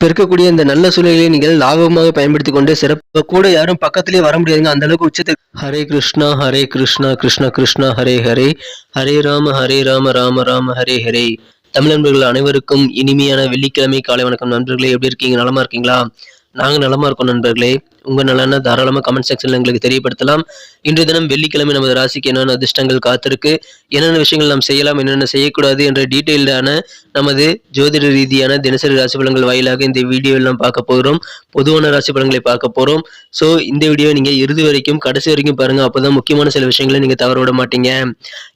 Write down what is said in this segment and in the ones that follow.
இருக்கக்கூடிய இந்த நல்ல சூழ்நிலையை நீங்கள் லாபமாக பயன்படுத்தி கொண்டு சிறப்பு கூட யாரும் பக்கத்திலே வர முடியாதுங்க அந்த அளவுக்கு உச்சத்துக்கு ஹரே கிருஷ்ணா ஹரே கிருஷ்ணா கிருஷ்ணா கிருஷ்ணா ஹரே ஹரே. ஹரே ராம ஹரே ராம ராம ராம ஹரே ஹரே. தமிழ் நண்பர்கள் அனைவருக்கும் இனிமையான வெள்ளிக்கிழமை காலை வணக்கம். நண்பர்களே எப்படி இருக்கீங்க? நலமா இருக்கீங்களா? நாங்க நலமா இருக்கோம் நண்பர்களே. உங்க நலன தாராளமா கமெண்ட் செக்ஷனில் எங்களுக்கு தெரியப்படுத்தலாம். இன்றைய தினம் வெள்ளிக்கிழமை நமது ராசிக்கு என்னென்ன அதிர்ஷ்டங்கள் காத்திருக்கு என்னென்ன விஷயங்கள் நாம் செய்யலாம் என்னென்ன செய்யக்கூடாது என்ற டீட்டெயில்டான நமது ஜோதிட ரீதியான தினசரி ராசி பலன்கள் வாயிலாக இந்த வீடியோவில் நாம் பார்க்க போகிறோம். பொதுவான ராசி பலன்களை பார்க்க போறோம் ஸோ இந்த வீடியோ நீங்க இறுதி வரைக்கும் கடைசி வரைக்கும் பாருங்க. அப்பதான் முக்கியமான சில விஷயங்களை நீங்க தவற விட மாட்டீங்க.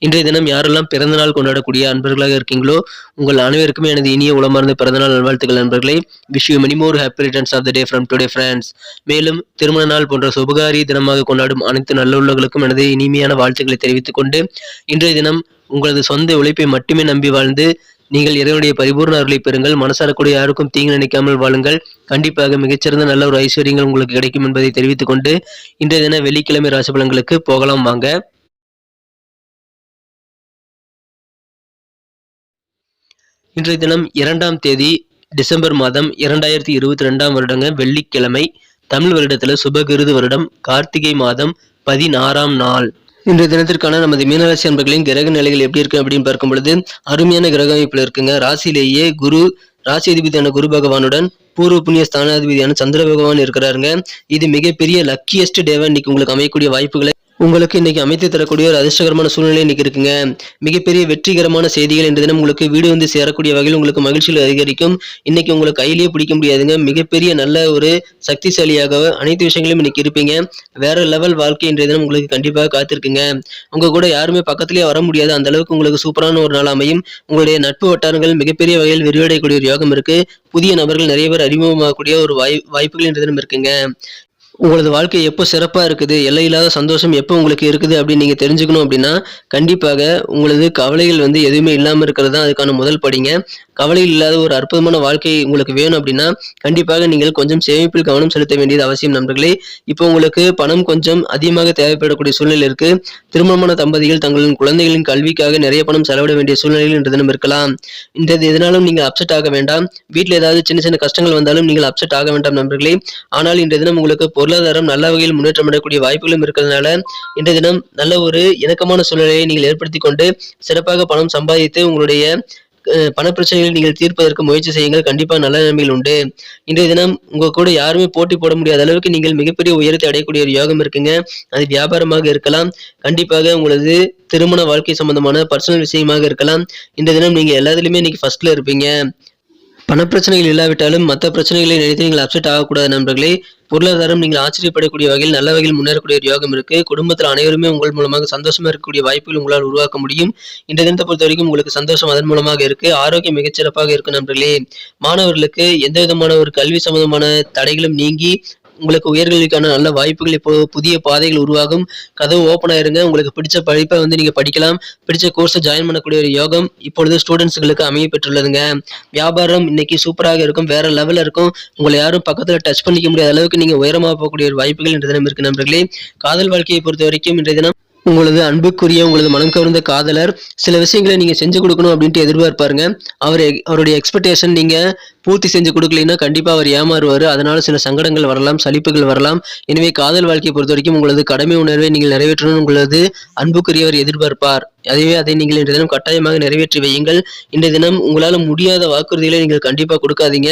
இன்றைய தினம் யாரெல்லாம் பிறந்த நாள் கொண்டாடக்கூடிய அன்பர்களாக இருக்கீங்களோ உங்கள் அனைவருக்குமே எனது இனிய உளமார்ந்த பிறந்தநாள் நல்வாழ்த்துக்கள் நண்பர்களே. Wish you many more happy returns of the day from today friends மேலும் திருமண நாள் போன்ற சுபகாரி தினமாக கொண்டாடும் அனைத்து நல்லுள்ளங்களுக்கும் எனது இனிமையான வாழ்த்துக்களை தெரிவித்துக் கொண்டு இன்றைய தினம் உங்களது சொந்த உழைப்பை மட்டுமே நம்பி வாழ்ந்து நீங்கள் இறைவனுடைய பரிபூர்ண அருளை பெறுங்கள். மனசாரக்கூடிய யாருக்கும் தீங்கு நினைக்காமல் வாழுங்கள். கண்டிப்பாக மிகச்சிறந்த நல்ல ஒரு ஐஸ்வர்யங்கள் உங்களுக்கு கிடைக்கும் என்பதை தெரிவித்துக் கொண்டு இன்றைய தின வெள்ளிக்கிழமை ராசி பலன்களுக்கு போகலாம் வாங்க. இன்றைய தினம் இரண்டாம் தேதி டிசம்பர் மாதம் இரண்டாயிரத்தி இருபத்தி ரெண்டாம் வருடங்க வெள்ளிக்கிழமை தமிழ் வருடத்துல சுபகிருது வருடம் கார்த்திகை மாதம் பதினாறாம் நாள். இன்றைய தினத்திற்கான நமது மீனராசி அன்பர்களின் கிரக நிலைகள் எப்படி இருக்கு அப்படின்னு பார்க்கும் பொழுது அருமையான கிரக அமைப்பில் இருக்குங்க. ராசியிலேயே குரு ராசி அதிபதியான குரு பகவானுடன் பூர்வ புண்ணிய ஸ்தானாதிபதியான சந்திர பகவான் இருக்கிறாருங்க. இது மிகப்பெரிய லக்கியஸ்ட் டேவா இன்னைக்கு உங்களுக்கு அமையக்கூடிய வாய்ப்புகளை உங்களுக்கு இன்னைக்கு அமைத்து தரக்கூடிய ஒரு அதிர்ஷ்டகரமான சூழ்நிலை இன்னைக்கு இருக்குங்க. மிகப்பெரிய வெற்றிகரமான செய்திகள் இன்று தினம் உங்களுக்கு வீடு வந்து சேரக்கூடிய வகையில் உங்களுக்கு மகிழ்ச்சியில் அதிகரிக்கும். இன்னைக்கு உங்களுக்கு கையிலேயே பிடிக்க முடியாதுங்க. மிகப்பெரிய நல்ல ஒரு சக்திசாலியாக அனைத்து விஷயங்களையும் இன்னைக்கு இருப்பீங்க. வேற லெவல் வாழ்க்கை இன்றைய தினம் உங்களுக்கு கண்டிப்பாக காத்திருக்குங்க. உங்க கூட யாருமே பக்கத்திலேயே வர முடியாது. அந்த அளவுக்கு உங்களுக்கு சூப்பரான ஒரு நாள் அமையும். உங்களுடைய நட்பு வட்டாரங்கள் மிகப்பெரிய வகையில் விரிவடையக்கூடிய ஒரு யோகம் இருக்கு. புதிய நபர்கள் நிறைய பேர் அறிமுகமாகக்கூடிய ஒரு வாய் வாய்ப்புகள் என்ற தினம் இருக்குங்க. உங்களது வாழ்க்கை எப்போ சிறப்பாக இருக்குது எல்லையில்லாத சந்தோஷம் எப்போ உங்களுக்கு இருக்குது அப்படின்னு நீங்கள் தெரிஞ்சுக்கணும் அப்படின்னா கண்டிப்பாக உங்களது கவலைகள் வந்து எதுவுமே இல்லாமல் இருக்கிறது தான் அதுக்கான முதல் படிங்க. கவலைகள் இல்லாத ஒரு அற்புதமான வாழ்க்கை உங்களுக்கு வேணும் அப்படின்னா கண்டிப்பாக நீங்கள் கொஞ்சம் சேமிப்பில் கவனம் செலுத்த வேண்டியது அவசியம் நண்பர்களே. இப்போ உங்களுக்கு பணம் கொஞ்சம் அதிகமாக தேவைப்படக்கூடிய சூழ்நிலை இருக்கு. திருமணமான தம்பதிகள் தங்களின் குழந்தைகளின் கல்விக்காக நிறைய பணம் செலவிட வேண்டிய சூழ்நிலையில் இன்று தினம் இருக்கலாம். இந்த எதனாலும் நீங்கள் அப்செட் ஆக வேண்டாம். வீட்டில் ஏதாவது சின்ன சின்ன கஷ்டங்கள் வந்தாலும் நீங்கள் அப்செட் ஆக வேண்டாம் நண்பர்களே. ஆனால் இன்றைய தினம் உங்களுக்கு பொருளாதாரம் நல்ல வகையில் முன்னேற்றம் அடையக்கூடிய வாய்ப்புகளும் இருக்கிறதுனால இன்றைய தினம் நல்ல ஒரு இணக்கமான சூழ்நிலையை நீங்கள் ஏற்படுத்தி கொண்டு சிறப்பாக பணம் சம்பாதித்து உங்களுடைய அஹ், பண பிரச்சனைகளை நீங்கள் தீர்ப்பதற்கு முயற்சி செய்யுங்கள். கண்டிப்பாக நல்ல நிலைமையில் உண்டு. இன்றைய தினம் உங்க கூட யாருமே போட்டி போட முடியாத அளவுக்கு நீங்கள் மிகப்பெரிய உயரத்தை அடையக்கூடிய ஒரு யோகம் இருக்குங்க. அது வியாபாரமாக இருக்கலாம். கண்டிப்பாக உங்களது திருமண வாழ்க்கை சம்பந்தமான பர்சனல் விஷயமாக இருக்கலாம். இன்றைய தினம் நீங்க எல்லாத்துலயுமே இன்னைக்கு ஃபர்ஸ்ட்ல இருப்பீங்க. பணப்பிரச்சனைகள் இல்லாவிட்டாலும் மற்ற பிரச்சனைகளை நினைத்து நீங்கள் அப்செட் ஆகக்கூடாது நண்பர்களே. பொருளாதாரம் நீங்கள் ஆச்சரியப்படக்கூடிய வகையில் நல்ல வகையில் முன்னேறக்கூடிய ஒரு யோகம் இருக்கு. குடும்பத்தில் அனைவருமே உங்கள் மூலமாக சந்தோஷமா இருக்கக்கூடிய வாய்ப்புகள் உங்களால் உருவாக்க முடியும். இந்த தினத்தை பொறுத்த வரைக்கும் உங்களுக்கு சந்தோஷம் அதன் மூலமாக இருக்கு. ஆரோக்கியம் மிகச்சிறப்பாக இருக்கும் நண்பர்களே. மாணவர்களுக்கு எந்த விதமான ஒரு கல்வி சம்பந்தமான தடைகளும் நீங்கி உங்களுக்கு உயர்கல்விக்கான நல்ல வாய்ப்புகள் இப்போ புதிய பாதைகள் உருவாகும். கதவு ஓப்பன் ஆயிருங்க உங்களுக்கு பிடிச்ச படிப்பை வந்து நீங்க படிக்கலாம். பிடிச்ச கோர்ஸை ஜாயின் பண்ணக்கூடிய ஒரு யோகம் இப்பொழுது ஸ்டூடெண்ட்ஸ்களுக்கு அமைய பெற்றுள்ளதுங்க. வியாபாரம் இன்னைக்கு சூப்பராக இருக்கும். வேற லெவல்ல இருக்கும். உங்களை யாரும் பக்கத்துல டச் பண்ணிக்க முடியாத அளவுக்கு நீங்க உயரமாக போகக்கூடிய ஒரு வாய்ப்புகள் இன்றைய தினம் இருக்கு நண்பர்களே. காதல் வாழ்க்கையை பொறுத்த வரைக்கும் இன்றைய தினம் உங்களது அன்புக்குரிய உங்களது மனம் கவர்ந்த காதலர் சில விஷயங்களை நீங்கள் செஞ்சு கொடுக்கணும் அப்படின்ட்டு எதிர்பார்ப்பாருங்க அவர் அவருடைய எக்ஸ்பெக்டேஷன் நீங்கள் பூர்த்தி செஞ்சு கொடுக்கலைன்னா கண்டிப்பாக அவர் ஏமாறுவார். அதனால சில சங்கடங்கள் வரலாம் சலிப்புகள் வரலாம். எனவே காதல் வாழ்க்கையை பொறுத்த வரைக்கும் உங்களது கடமை உணர்வை நீங்கள் நிறைவேற்றணும் உங்களது அன்புக்குரியவர் எதிர்பார்ப்பார். அதுவே அதை நீங்கள் இன்றைய தினம் கட்டாயமாக நிறைவேற்றி வையுங்கள். இன்றைய தினம் உங்களால் முடியாத வாக்குறுதிகளை நீங்கள் கண்டிப்பாக கொடுக்காதீங்க.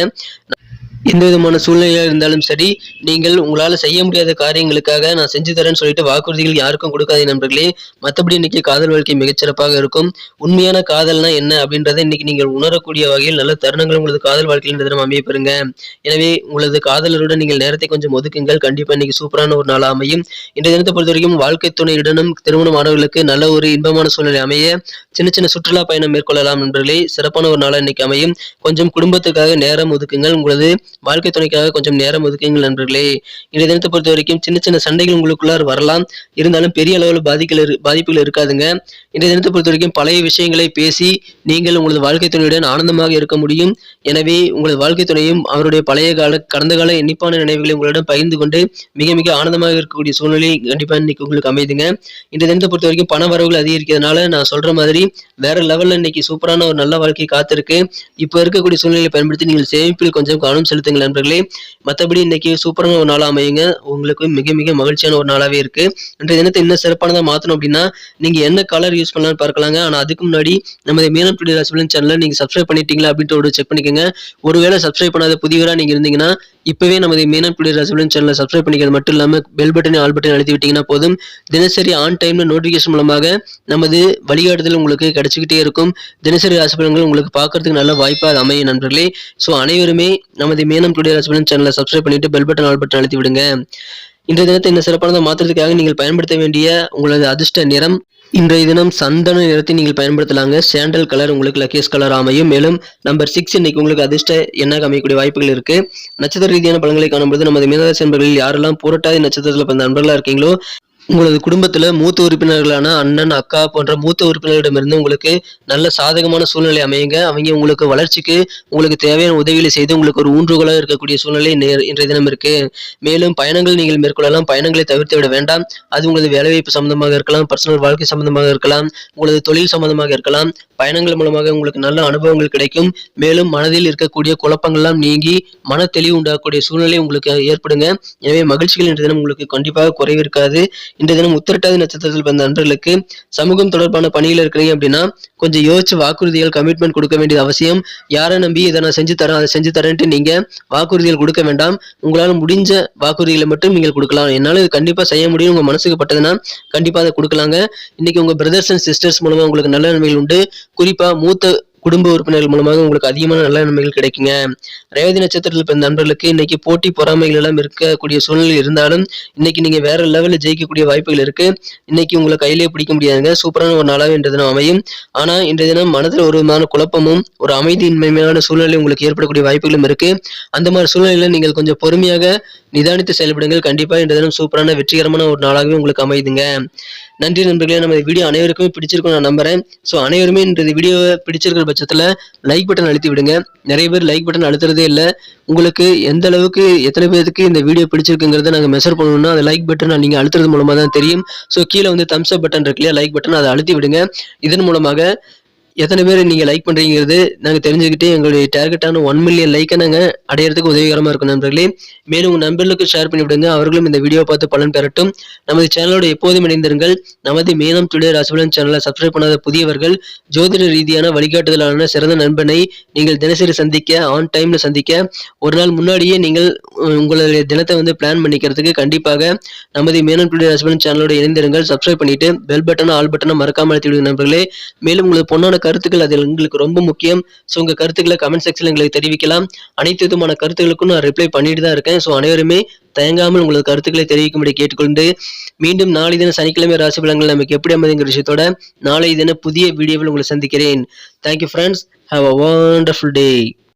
எந்த விதமான சூழ்நிலையாக இருந்தாலும் சரி நீங்கள் உங்களால் செய்ய முடியாத காரியங்களுக்காக நான் செஞ்சு தரேன்னு சொல்லிட்டு வாக்குறுதிகள் யாருக்கும் கொடுக்காதீங்க நண்பர்களே. மற்றபடி இன்னைக்கு காதல் வாழ்க்கை மிகச்சிறப்பாக இருக்கும். உண்மையான காதல்னா என்ன அப்படின்றத இன்னைக்கு நீங்கள் உணரக்கூடிய வகையில் நல்ல தருணங்கள் உங்களது காதல் வாழ்க்கையில் தினம் அமைய பெறுங்க. எனவே உங்களது காதலருடன் நீங்கள் நேரத்தை கொஞ்சம் ஒதுக்குங்கள். கண்டிப்பாக இன்னைக்கு சூப்பரான ஒரு நாள் அமையும். இந்த தினத்தை பொறுத்த வரைக்கும் வாழ்க்கை துணையுடனும் திருமணமானவர்களுக்கு நல்ல ஒரு இன்பமான சூழ்நிலை அமைய சின்ன சின்ன சுற்றுலா பயணம் மேற்கொள்ளலாம் நண்பர்களே. சிறப்பான ஒரு நாளாக இன்னைக்கு அமையும். கொஞ்சம் குடும்பத்துக்காக நேரம் ஒதுக்குங்கள். உங்களது வாழ்க்கை துணைக்காக கொஞ்சம் நேரம் ஒதுக்குங்கள் நண்பர்களே. இந்த தினத்தை பொறுத்த வரைக்கும் சின்ன சின்ன சண்டைகள் உங்களுக்குள்ளார் வரலாம். இருந்தாலும் பெரிய அளவில் பாதிக்கல பாதிப்புகள் இருக்காதுங்க. இந்த தினத்தை பொறுத்த வரைக்கும் பழைய விஷயங்களை பேசி நீங்கள் உங்களது வாழ்க்கை துணையுடன் ஆனந்தமாக இருக்க முடியும். எனவே உங்களது வாழ்க்கை துணையும் அவருடைய பழைய கால கடந்த கால இனிப்பான நினைவுகளை உங்களிடம் பகிர்ந்து கொண்டு மிக மிக ஆனந்தமாக இருக்கக்கூடிய சூழ்நிலை கண்டிப்பா இன்னைக்கு உங்களுக்கு அமைதுங்க. இந்த தினத்தை பொறுத்த வரைக்கும் பண வரவுகள் அதிகரிக்கிறதுனால நான் சொல்ற மாதிரி வேற லெவல்ல இன்னைக்கு சூப்பரான ஒரு நல்ல வாழ்க்கை காத்திருக்கு. இப்போ இருக்கக்கூடிய சூழ்நிலையை பயன்படுத்தி நீங்கள் சேமிப்பில் கொஞ்சம் கவனம் செலுத்த செலுத்துங்கள் நண்பர்களே. மற்றபடி இன்னைக்கு சூப்பரான ஒரு நாளாக அமையுங்க. உங்களுக்கு மிக மிக மகிழ்ச்சியான ஒரு நாளாகவே இருக்கு. இன்றைய தினத்தை இன்னும் சிறப்பானதாக மாற்றணும் அப்படின்னா நீங்க என்ன கலர் யூஸ் பண்ணலாம்னு பார்க்கலாங்க. ஆனால் அதுக்கு முன்னாடி நமது மீனம் டுடே ராசிபலன் சேனலை நீங்கள் சப்ஸ்கிரைப் பண்ணிட்டீங்களா அப்படின்ட்டு ஒரு செக் பண்ணிக்கோங்க. ஒருவேளை சப்ஸ்கிரைப் பண்ணாத புதியவராக நீங்க இருந்தீங்கன்னா இப்பவே நமது மீனம் டுடே ராசிபலன் சேனலை சப்ஸ்கிரைப் பண்ணிக்கிறது மட்டும் இல்லாமல் பெல் பட்டன் ஆல் பட்டன் அழுத்தி விட்டீங்கன்னா போதும். தினசரி ஆன் டைம்ல நோட்டிஃபிகேஷன் மூலமாக நமது வழிகாட்டுதல் உங்களுக்கு கிடைச்சிக்கிட்டே இருக்கும். தினசரி ராசிபலன்கள் உங்களுக்கு பார்க்கறதுக்கு நல்ல வாய்ப்பாக அமையும் நண்பர்களே. ஸோ அனைவருமே நமது மேனம் டுடே ராசிபலன் சேனலை சப்ஸ்கிரைப் பண்ணிட்டு பெல் பட்டன் ஆல் பட்டன் அழுத்தி விடுங்க. இன்றைய தினத்தை இந்த சிறப்பானதை மாற்றுறதுக்காக நீங்கள் பயன்படுத்த வேண்டிய உங்களது அதிர்ஷ்ட நிறம் இன்றைய தினம் சந்தன நிறத்தை நீங்கள் பயன்படுத்தலாங்க. சாண்டல் கலர் உங்களுக்கு லக்கேஸ் கலர் அமையும். மேலும் நம்பர் சிக்ஸ் இன்னைக்கு உங்களுக்கு அதிர்ஷ்ட எண்ணாக அமையக்கூடிய வாய்ப்புகள் இருக்கு. நட்சத்திர ரீதியான பலன்களை காணும்போது நமது மீனராசி நண்பர்களில் யாரெல்லாம் புரட்டாதி நட்சத்திரத்தில் பிறந்த நண்பர்களாக இருக்கீங்களோ உங்களது குடும்பத்தில் மூத்த உறுப்பினர்களான அண்ணன் அக்கா போன்ற மூத்த உறுப்பினர்களிடமிருந்து உங்களுக்கு நல்ல சாதகமான சூழ்நிலை அமையுங்க. அவங்க உங்களுக்கு வளர்ச்சிக்கு உங்களுக்கு தேவையான உதவிகளை செய்து உங்களுக்கு ஒரு ஊன்றுகோலாக இருக்கக்கூடிய சூழ்நிலை நேர் இன்றைய தினம் இருக்கு. மேலும் பயணங்கள் நீங்கள் மேற்கொள்ளலாம். பயணங்களை தவிர்த்து விட வேண்டாம். அது உங்களது வேலைவாய்ப்பு சம்பந்தமாக இருக்கலாம். பர்சனல் வாழ்க்கை சம்பந்தமாக இருக்கலாம். உங்களது தொழில் சம்பந்தமாக இருக்கலாம். பயணங்கள் மூலமாக உங்களுக்கு நல்ல அனுபவங்கள் கிடைக்கும். மேலும் மனதில் இருக்கக்கூடிய குழப்பங்கள்லாம் நீங்கி மன தெளிவு உண்டாகக்கூடிய சூழ்நிலை உங்களுக்கு ஏற்படுங்க. எனவே மகிழ்ச்சிகள் இன்றைய தினம் உங்களுக்கு கண்டிப்பாக குறைவு இருக்காது இன்றைய தினம் உத்திரட்டாதி நட்சத்திரத்தில் பிறந்த நண்பர்களுக்கு சமூகம் தொடர்பான பணியில் இருக்கிறீங்க அப்படின்னா கொஞ்சம் யோசிச்சு வாக்குறுதிகள் கமிட்மெண்ட் கொடுக்க வேண்டியது அவசியம். யாரை நம்பி இதை நான் செஞ்சு தரேன் அதை செஞ்சு தரேன்ட்டு நீங்க வாக்குறுதிகள் கொடுக்க வேண்டாம். உங்களால் முடிஞ்ச வாக்குறுதிகளை மட்டும் நீங்கள் கொடுக்கலாம். என்னால் இது கண்டிப்பா செய்ய முடியும் உங்க மனசுக்கு பட்டதுன்னா கண்டிப்பா அதை கொடுக்கலாங்க. இன்னைக்கு உங்க பிரதர்ஸ் அண்ட் சிஸ்டர்ஸ் மூலமா உங்களுக்கு நல்ல நன்மைகள் உண்டு. குறிப்பா மூத்த குடும்ப உறுப்பினர்கள் மூலமாக உங்களுக்கு அதிகமான நல்ல நன்மைகள் கிடைக்குங்க. ரேவதி நட்சத்திரத்தில் பிறந்த நண்பர்களுக்கு இன்னைக்கு போட்டி பொறாமைகள் எல்லாம் இருக்கக்கூடிய சூழ்நிலை இருந்தாலும் இன்னைக்கு நீங்க வேற லெவலில் ஜெயிக்கக்கூடிய வாய்ப்புகள் இருக்கு. இன்னைக்கு உங்களை கையிலேயே பிடிக்க முடியாதுங்க. சூப்பரான ஒரு நாளாக இன்றைய தினம் அமையும். ஆனா இன்றைய தினம் மனதில் ஒரு விதமான குழப்பமும் ஒரு அமைதியின்மையான சூழ்நிலை உங்களுக்கு ஏற்படக்கூடிய வாய்ப்புகளும் இருக்கு. அந்த மாதிரி சூழ்நிலையில நீங்கள் கொஞ்சம் பொறுமையாக நிதானித்து செயல்படுங்கள். கண்டிப்பாக இந்த தினம் சூப்பரான வெற்றிகரமான ஒரு நாளாகவே உங்களுக்கு அமையுதுங்க நன்றி நண்பர்களே நம்ம வீடியோ அனைவருக்குமே பிடிச்சிருக்கும் நான் நம்புறேன். ஸோ அனைவருமே இந்த வீடியோவை பிடிச்சிருக்கிற பட்சத்தில் லைக் பட்டன் அழுத்தி விடுங்க. நிறைய பேர் லைக் பட்டன் அழுத்துறதே இல்லை. உங்களுக்கு எந்த அளவுக்கு எத்தனை பேருக்கு இந்த வீடியோ பிடிச்சிருக்குங்கிறத நாங்கள் மெஷர் பண்ணணும்னா அந்த லைக் பட்டன் நீங்கள் அழுத்துறது மூலமாக தான் தெரியும். ஸோ கீழே வந்து தம்ஸ் அப் பட்டன் இருக்கு இல்லையா? லைக் பட்டன் அதை அழுத்தி விடுங்க. இதன் மூலமாக எத்தனை பேர் நீங்கள் லைக் பண்ணுறீங்கிறது நாங்கள் தெரிஞ்சுக்கிட்டு எங்களுடைய டார்கெட்டான ஒன் மில்லியன் லைக்கை நாங்கள் அடையிறதுக்கு உதவிகரமாக இருக்கும் நண்பர்களே. மேலும் உங்கள் நண்பர்களுக்கு ஷேர் பண்ணி விடுங்க. அவர்களும் இந்த வீடியோ பார்த்து பலன் பெறட்டும். நமது சேனலோட எப்போதும் இணைந்திருங்கள். நமது மேனம் டுடே ராசிபலன் சேனலை சப்ஸ்கிரைப் பண்ணாத புதியவர்கள் ஜோதிட ரீதியான வழிகாட்டுதலான சிறந்த நண்பனை நீங்கள் தினசரி சந்திக்க ஆன் டைமில் சந்திக்க ஒரு நாள் முன்னாடியே நீங்கள் உங்களுடைய தினத்தை வந்து பிளான் பண்ணிக்கிறதுக்கு கண்டிப்பாக நமது மேனம் டுடே ராசிபலன் சேனலோட இணைந்திருங்கள். சப்ஸ்கிரைப் பண்ணிட்டு பெல் பட்டனை ஆல் பட்டனை மறக்காமல் அழுத்தி விடுங்க நண்பர்களே. மேலும் உங்களுக்கு பொண்ணான கருத்துக்கள் அதில் எங்களுக்கு ரொம்ப முக்கியம். ஸோ உங்கள் கருத்துக்களை கமெண்ட் செக்ஷனில் எங்களுக்கு தெரிவிக்கலாம். அனைத்து விதமான கருத்துக்களுக்கும் நான் ரிப்ளை பண்ணிட்டு தான் இருக்கேன். ஸோ அனைவருமே தயங்காமல் உங்களது கருத்துக்களை தெரிவிக்கும்படி கேட்டுக்கொண்டு மீண்டும் நாளை தின சனிக்கிழமை ராசி பலன்கள் நமக்கு எப்படி அமைதிங்கிற விஷயத்தோட நாளை தின புதிய வீடியோவில் உங்களை சந்திக்கிறேன். Thank you friends have a wonderful day